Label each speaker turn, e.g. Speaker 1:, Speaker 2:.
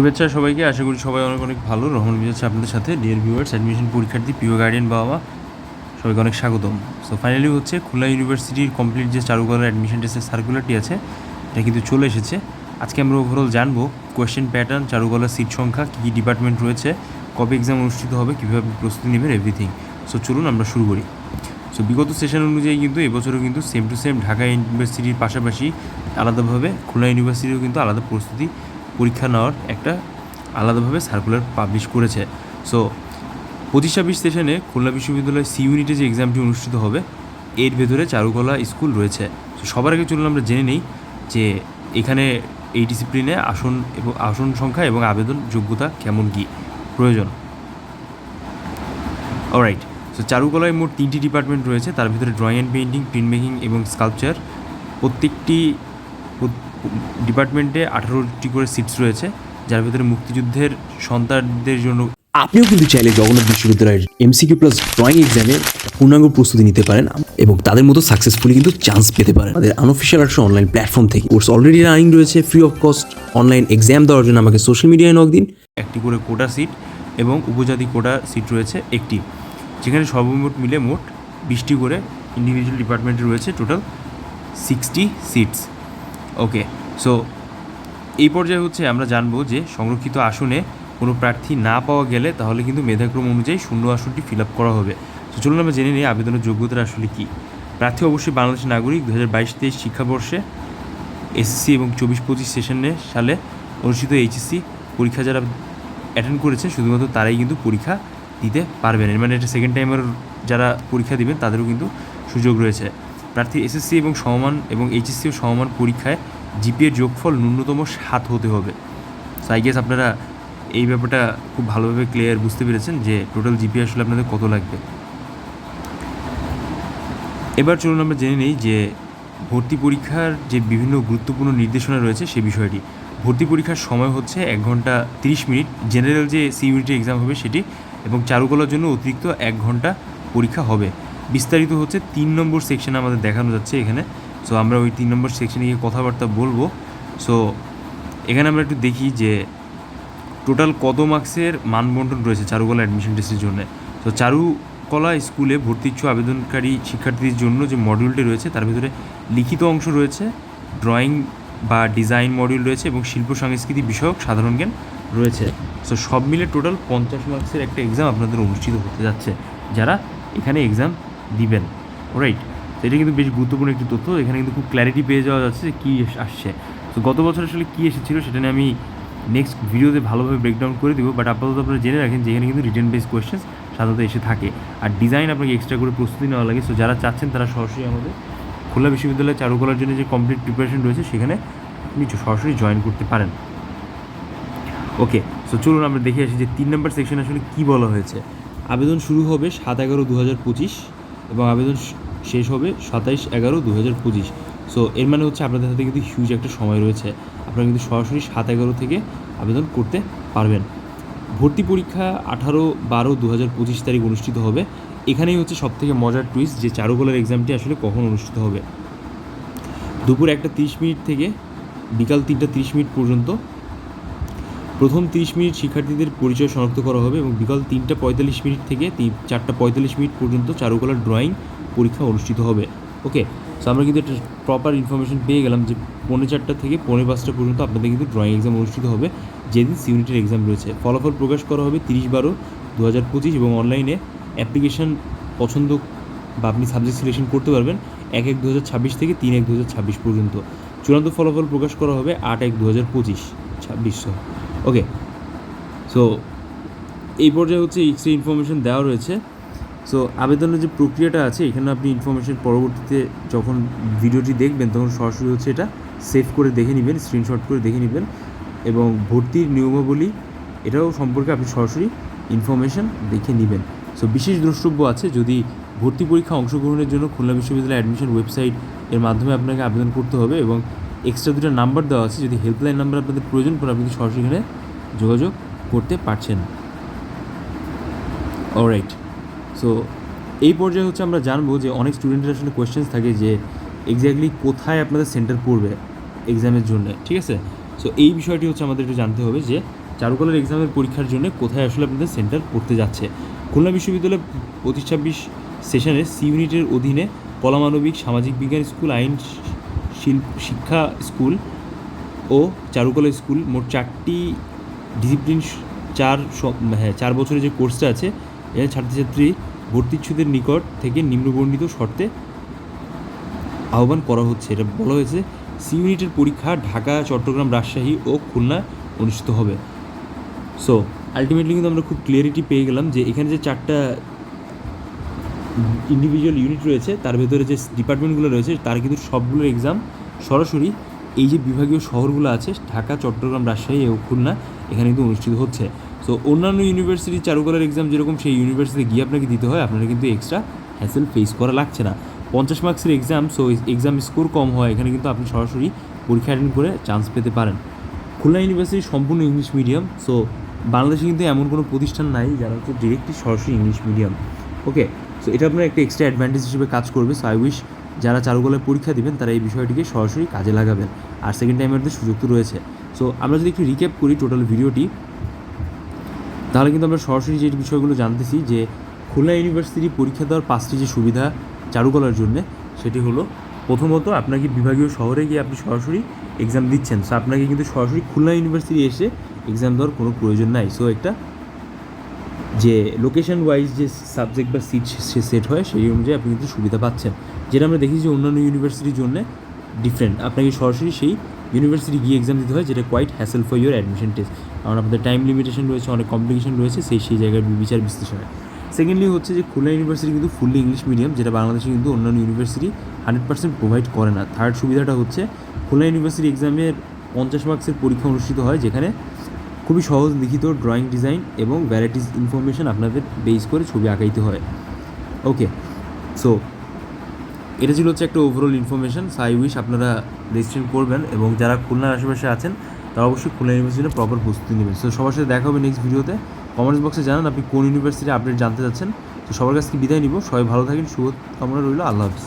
Speaker 1: শুভেচ্ছা সবাইকে, আশা করি সবাই অনেক অনেক ভালো। রহমান বিজাচ্ছে আপনাদের সাথে ডিয়ার ভিউয়ার্স অ্যাডমিশন পরীক্ষার্থী প্রিয় গার্ডিয়ান বাবা মা সবাইকে অনেক স্বাগতম। সো ফাইনালি হচ্ছে খুলনা ইউনিভার্সিটির কমপ্লিট যে চারুকলার অ্যাডমিশন টেস্টের সার্কুলারটি আছে, এটা কিন্তু চলে এসেছে। আজকে আমরা ওভারঅল জানব কোয়েশ্চেন প্যাটার্ন চারুকলার সিট সংখ্যা, কী কী ডিপার্টমেন্ট রয়েছে, কবে এক্সাম অনুষ্ঠিত হবে, কীভাবে প্রস্তুতি নেবেন এভরিথিং সো চলুন আমরা শুরু করি। সো বিগত সেশন অনুযায়ী কিন্তু এবছরও কিন্তু সেম টু সেম ঢাকা ইউনিভার্সিটির পাশাপাশি আলাদাভাবে খুলনা ইউনিভার্সিটিও কিন্তু আলাদা প্রস্তুতি পরীক্ষা নেওয়ার একটা আলাদাভাবে সার্কুলার পাবলিশ করেছে। সো পঁচিশ ছাব্বিশ সেশনে খুলনা বিশ্ববিদ্যালয় সি ইউনিটে যে এক্সামটি অনুষ্ঠিত হবে, এর ভেতরে চারুকলা স্কুল রয়েছে। তো সবার আগে চলুন আমরা জেনে নিই যে এখানে এই ডিসিপ্লিনে আসন এবং আসন সংখ্যা এবং আবেদন যোগ্যতা কেমন কী। প্রয়োজন। অলরাইট সো চারুকলায় মোট তিনটি ডিপার্টমেন্ট রয়েছে। তার ভিতরে drawing and painting print making এবং স্কাল্পচার প্রত্যেকটি ডিপার্টমেন্টে আঠারোটি করে সিটস রয়েছে যার ভিতরে মুক্তিযুদ্ধের সন্তানদের জন্য
Speaker 2: আপনিও কিন্তু চাইলে জগন্নাথ বিশ্ববিদ্যালয়ের এমসিকিউ প্লাস ড্রয়িং এক্সামের পূর্ণাঙ্গ প্রস্তুতি নিতে পারেন এবং তাদের মতো সাকসেসফুলি কিন্তু চান্স পেতে পারেন। আমাদের আনঅফিসিয়াল আর্টস অনলাইন প্ল্যাটফর্ম থেকে কোর্স অলরেডি রানিং রয়েছে free of cost online exam দেওয়ার জন্য আমাকে সোশ্যাল মিডিয়ায় নক দিন।
Speaker 1: একটি করে কোটা সিট এবং উপজাতি কোটা সিট রয়েছে একটি যেখানে সর্বমোট মিলে মোট বিশটি করে ইন্ডিভিজুয়াল ডিপার্টমেন্টে রয়েছে total sixty seats okay so এই পর্যায়ে হচ্ছে আমরা জানব যে সংরক্ষিত আসনে কোনো প্রার্থী না পাওয়া গেলে তাহলে কিন্তু মেধাক্রম অনুযায়ী শূন্য আসনটি ফিল আপ করা হবে। তো চলুন আমরা জেনে নিই আবেদনের যোগ্যতা আসলে কী। প্রার্থী অবশ্যই বাংলাদেশের নাগরিক দু হাজার বাইশ তেইশ শিক্ষাবর্ষে এসএসসি এবং চব্বিশ পঁচিশ সেশনে সালে অনুষ্ঠিত এইচএসসি পরীক্ষা যারা অ্যাটেন্ড করেছে, শুধুমাত্র তারাই কিন্তু পরীক্ষা দিতে পারবেন। মানে এটা সেকেন্ড টাইমের যারা পরীক্ষা দিবেন, তাদেরও কিন্তু সুযোগ রয়েছে। প্রার্থী এসএসসি এবং সমমান এবং এইচএসসি ও সমমান পরীক্ষায় জিপিএর যোগফল ন্যূনতম সাত হতে হবে। সো আই গেস আপনারা এই ব্যাপারটা খুব ভালোভাবে ক্লিয়ার বুঝতে পেরেছেন যে টোটাল জিপিএ আসলে আপনাদের কত লাগবে। এবার চলুন আমরা জেনে নিই যে ভর্তি পরীক্ষার যে বিভিন্ন গুরুত্বপূর্ণ নির্দেশনা রয়েছে সে বিষয়টি। ভর্তি পরীক্ষার সময় হচ্ছে এক ঘণ্টা তিরিশ মিনিট। জেনারেল যে সিইউনিটি এক্সাম হবে সেটি এবং চারুকলার জন্য অতিরিক্ত এক ঘণ্টা পরীক্ষা হবে। বিস্তারিত হচ্ছে তিন নম্বর সেকশনে আমাদের দেখানো যাচ্ছে এখানে। সো আমরা ওই তিন নম্বর সেকশনে গিয়ে কথাবার্তা বলব। সো এখানে আমরা একটু দেখি যে টোটাল কত মার্কসের মানবন্টন রয়েছে চারুকলা অ্যাডমিশন টেস্টের জন্য। তো চারুকলা স্কুলে ভর্তি ইচ্ছু আবেদনকারী শিক্ষার্থীদের জন্য যে মডিউলটি রয়েছে, তার ভিতরে লিখিত অংশ রয়েছে ড্রয়িং বা ডিজাইন মডিউল রয়েছে এবং শিল্প সংস্কৃতি বিষয়ক সাধারণ জ্ঞান রয়েছে। সো সব মিলে টোটাল পঞ্চাশ মার্কসের একটা এক্সাম আপনাদের অনুষ্ঠিত হতে যাচ্ছে। যারা এখানে এক্সাম দিবেন। রাইট তো এটা কিন্তু বেশ গুরুত্বপূর্ণ একটি তথ্য। এখানে কিন্তু খুব ক্ল্যারিটি পেয়ে যাওয়া যাচ্ছে কী আসছে। তো গত বছর আসলে কী এসেছিল সেটা নিয়ে আমি নেক্সট ভিডিওতে ভালোভাবে ব্রেকডাউন করে দেবো। বাট আপাতত আপনারা জেনে রাখেন যে এখানে কিন্তু রিটার্ন বেস কোয়েশ্চেন্স সাধারণত এসে থাকে। আর ডিজাইন আপনাকে এক্সট্রা করে প্রস্তুতি নেওয়া লাগে। সো যারা চাচ্ছেন তারা সরাসরি আমাদের খুলনা বিশ্ববিদ্যালয়ে চারুকলার জন্য যে কমপ্লিট প্রিপারেশন রয়েছে সেখানে আপনি সরাসরি জয়েন করতে পারেন। ওকে সো চলুন আমরা দেখে আসি যে তিন নম্বর সেকশন আসলে কী বলা হয়েছে। আবেদন শুরু হবে সাত এগারো দু হাজার পঁচিশ। এবং আবেদন শেষ হবে সাতাইশ এগারো দু হাজার পঁচিশ। সো এর মানে হচ্ছে আপনাদের হাতে কিন্তু হিউজ একটা সময় রয়েছে। আপনারা কিন্তু সরাসরি সাত এগারো থেকে আবেদন করতে পারবেন। ভর্তি পরীক্ষা আঠারো বারো দু হাজার পঁচিশ তারিখ অনুষ্ঠিত হবে। এখানেই হচ্ছে সবথেকে মজার টুইস্ট যে চারুকলার এক্সামটি আসলে কখন অনুষ্ঠিত হবে। দুপুর একটা তিরিশ মিনিট থেকে বিকাল তিনটা তিরিশ মিনিট পর্যন্ত প্রথম তিরিশ মিনিট শিক্ষার্থীদের পরিচয় শনাক্ত করা হবে এবং বিকাল তিনটা পঁয়তাল্লিশ মিনিট থেকে চারটা পঁয়তাল্লিশ মিনিট পর্যন্ত চারুকলার ড্রয়িং পরীক্ষা অনুষ্ঠিত হবে। ওকে সো আমরা কিন্তু একটা প্রপার ইনফরমেশন পেয়ে গেলাম যে পৌনে চারটা থেকে পৌনে পাঁচটা পর্যন্ত আপনাদের কিন্তু ড্রয়িং এক্সাম অনুষ্ঠিত হবে, যেদিন সিউনিটের এক্সাম রয়েছে। ফলাফল প্রকাশ করা হবে তিরিশ বারো দু হাজার পঁচিশ এবং অনলাইনে অ্যাপ্লিকেশন পছন্দ বা আপনি সাবজেক্ট সিলেকশন করতে পারবেন এক এক দু হাজার ছাব্বিশ থেকে তিন এক দু হাজার ছাব্বিশ পর্যন্ত। চূড়ান্ত ফলাফল প্রকাশ করা হবে আট এক দু হাজার পঁচিশ ছাব্বিশশো ওকে সো এই পর্যায়ে হচ্ছে এক্সট্রা ইনফরমেশন দেওয়া রয়েছে। সো আবেদনের যে প্রক্রিয়াটা আছে, এখানে আপনি ইনফরমেশন পরবর্তীতে যখন ভিডিওটি দেখবেন, তখন সরাসরি হচ্ছে এটা সেভ করে দেখে নেবেন স্ক্রিনশট করে দেখে নেবেন এবং ভর্তির নিয়মাবলী, এটাও সম্পর্কে আপনি সরাসরি ইনফরমেশন দেখে নেবেন। সো বিশেষ দ্রষ্টব্য আছে, যদি ভর্তি পরীক্ষা অংশগ্রহণের জন্য খুলনা বিশ্ববিদ্যালয় অ্যাডমিশন ওয়েবসাইট এর মাধ্যমে আপনাকে আবেদন করতে হবে এবং এক্সট্রা দুটো নাম্বার দেওয়া আছে, যদি হেল্পলাইন নাম্বার আপনাদের প্রয়োজন পড়ে, আপনি সরাসরি এখানে যোগাযোগ করতে পারছেন। অলরাইট সো এই পর্যায়ে হচ্ছে আমরা জানব যে অনেক স্টুডেন্টের আসলে কোয়েশ্চেন্স থাকে যে এক্স্যাক্টলি কোথায় আপনাদের সেন্টার পড়বে এক্সামের জন্য, ঠিক আছে? সো এই বিষয়টি হচ্ছে আমাদের একটু জানতে হবে যে চারুকলার এক্সামের পরীক্ষার জন্য কোথায় আসলে আপনাদের সেন্টার পড়তে যাচ্ছে। খুলনা বিশ্ববিদ্যালয় পঁচিশ ছাব্বিশ সেশনে সি ইউনিটের অধীনে কলামানবিক সামাজিক বিজ্ঞান স্কুল, আইন শিল্প শিক্ষা স্কুল ও চারুকলা স্কুল মোট চারটি ডিসিপ্লিন চার হ্যাঁ চার বছরের যে কোর্সটা আছে এর ছাত্রছাত্রী ভর্তিচ্ছুদের নিকট থেকে নিম্নবর্ণিত শর্তে আহ্বান করা হচ্ছে। এটা বলা হয়েছে, সি ইউনিটের পরীক্ষা ঢাকা, চট্টগ্রাম, রাজশাহী ও খুলনা অনুষ্ঠিত হবে। সো আলটিমেটলি কিন্তু আমরা খুব ক্লিয়ারিটি পেয়ে গেলাম যে এখানে যে চারটা ইন্ডিভিজুয়াল ইউনিট রয়েছে, তার ভেতরে যে ডিপার্টমেন্টগুলো রয়েছে, তার কিন্তু সবগুলোর এক্সাম সরাসরি এই যে বিভাগীয় শহরগুলো আছে, ঢাকা, চট্টগ্রাম, রাজশাহী ও খুলনা, এখানে কিন্তু অনুষ্ঠিত হচ্ছে। সো অন্যান্য ইউনিভার্সিটি চারুকলার এক্সাম যেরকম সেই ইউনিভার্সিটি গিয়ে আপনাকে দিতে হয়, আপনারা কিন্তু এক্সট্রা হ্যাসেল ফেস করা লাগছে না। পঞ্চাশ মার্কসের এক্সাম সো এক্সাম স্কোর কম হয়, এখানে কিন্তু আপনি সরাসরি পরীক্ষা অ্যাটেন্ড করে চান্স পেতে পারেন। খুলনা ইউনিভার্সিটি সম্পূর্ণ ইংলিশ মিডিয়াম সো বাংলাদেশে কিন্তু এমন কোনো প্রতিষ্ঠান নাই, যারা হচ্ছে ডিরেক্টলি সরাসরি ইংলিশ মিডিয়াম ওকে সো এটা আপনার একটা এক্সট্রা অ্যাডভান্টেজ হিসেবে কাজ করবে। সো আই উইশ যারা চারুকলায় পরীক্ষা দিবেন, তারা এই বিষয়টিকে সরাসরি কাজে লাগাবেন। আর সেকেন্ড টাইমের তো সুযোগ তো রয়েছে। সো আমরা যদি একটু রিক্যাপ করি টোটাল ভিডিওটি, তাহলে কিন্তু আমরা সরাসরি যে বিষয়গুলো জানতেছি যে খুলনা ইউনিভার্সিটি পরীক্ষা দেওয়ার পাঁচটি যে সুবিধা চারুকলার জন্য, সেটি হলো প্রথমত আপনাকে বিভাগীয় শহরে গিয়ে আপনি সরাসরি এক্সাম দিচ্ছেন। সো আপনাকে কিন্তু সরাসরি খুলনা ইউনিভার্সিটি এসে এক্সাম দেওয়ার কোনো প্রয়োজন নাই। সো একটা যে লোকেশন ওয়াইজ যে সাবজেক্ট বা সিট সে সেট হয়, সেই অনুযায়ী আপনি কিন্তু সুবিধা পাচ্ছেন। যেটা আমরা দেখি যে অন্যান্য ইউনিভার্সিটির জন্য ডিফারেন্ট আপনাকে সরাসরি সেই ইউনিভার্সিটি গিয়ে এক্সাম দিতে হয়, যেটা quite hassle for your admission test কারণ আপনাদের টাইম লিমিটেশন রয়েছে, অনেক কমপ্লিকেশন রয়েছে, সেই সেই জায়গার বিচার বিশ্লেষণে। সেকেন্ডলি হচ্ছে যে খুলনা ইউনিভার্সিটি কিন্তু ফুললি ইংলিশ মিডিয়াম যেটা বাংলাদেশে কিন্তু অন্যান্য ইউনিভার্সিটি হান্ড্রেড পার্সেন্ট প্রোভাইড করে না। থার্ড সুবিধাটা হচ্ছে, খুলনা ইউনিভার্সিটি এক্সামের পঞ্চাশ মার্কসের পরীক্ষা অনুষ্ঠিত হয়, যেখানে খুবই সহজ লিখিত ড্রয়িং ডিজাইন এবং ভ্যারাইটিস ইনফরমেশন আপনাদের বেস করে ছবি আঁকাইতে হয়। ওকে, সো এটা ছিল হচ্ছে একটা ওভারঅল ইনফরমেশন আই উইশ আপনারা রেজিস্ট্রেশন করবেন এবং যারা খুলনার আশেপাশে আছেন, তারা অবশ্যই খুলনা ইউনিভার্সিটির প্রপার প্রস্তুতি নেবেন। সো সবার সাথে দেখা হবে নেক্সট ভিডিওতে কমেন্টস বক্সে জানান আপনি কোন ইউনিভার্সিটি আপডেট জানতে চাচ্ছেন। তো সবার কাছ থেকে বিদায় নিব। সবাই ভালো থাকেন শুভ কামনা রইল। আল্লাহ হাফিজ।